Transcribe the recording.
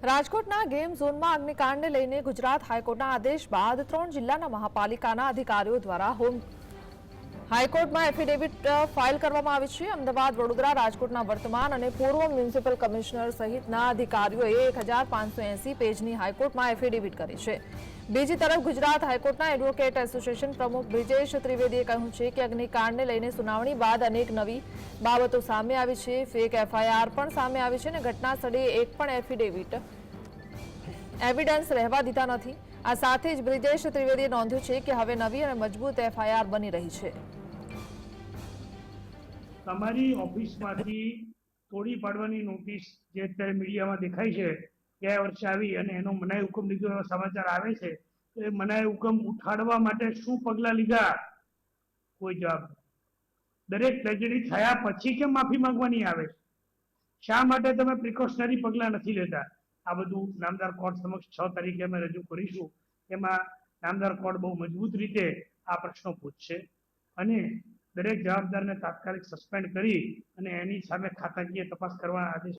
રાજકોટના ગેમ ઝોનમાં અગ્નિકાંડને લઈને ગુજરાત હાઈકોર્ટના આદેશ બાદ ત્રણ જિલ્લાના મહાપાલિકાના અધિકારીઓ દ્વારા હોમ હાઈકોર્ટમાં એફિડેવિટ ફાઇલ કરવામાં આવી છે. અમદાવાદ, વડોદરા, રાજકોટના વર્તમાન અને પૂર્વ મ્યુનિસિપલ કમિશનર સહિતના અધિકારીઓએ એક હજાર પાંચસો એંસી પેજની હાઈકોર્ટમાં એફિડેવિટ કરી છે. બીજી તરફ ગુજરાત હાઈકોર્ટના એડવોકેટ એસોસિએશન પ્રમુખ બ્રિજેશ ત્રિવેદીએ કહ્યું છે કે અગ્નિકાંડને લઈને સુનાવણી બાદ અનેક નવી બાબતો સામે આવી છે. ફેક એફઆઈઆર પણ સામે આવી છે અને ઘટના સ્થળે એક પણ એફિડેવિટ એવિડન્સ રહેવા દીધા નથી. આ સાથે જ બ્રિજેશ ત્રિવેદીએ નોંધ્યું છે કે હવે નવી અને મજબૂત એફઆઈઆર બની રહી છે. તમારી ઓફિસમાંથી તોડી પાડવાની નોટિસ જે અત્યારે મીડિયામાં દેખાય છે, ગયા વર્ષે આવી અને એનો મનાય હુકમ લીધો એવા સમાચાર આવે છે, તો એ મનાઈ હુકમ ઉઠાડવા માટે શું પગલાં લીધા? કોઈ જવાબ દરેક ટ્રેજેડી થયા પછી કેમ માફી માંગવાની આવે શા માટે તમે પ્રિકોશનરી પગલાં નથી લેતા? આ બધું નામદાર કોર્ટ સમક્ષ છ તારીખે અમે રજૂ કરીશું. એમાં નામદાર કોર્ટ બહુ મજબૂત રીતે આ પ્રશ્નો પૂછશે. અને દરેક જવાબદારને તાત્કાલિક સસ્પેન્ડ કરી અને એની સામે ખાતાકીય તપાસ કરવા આદેશ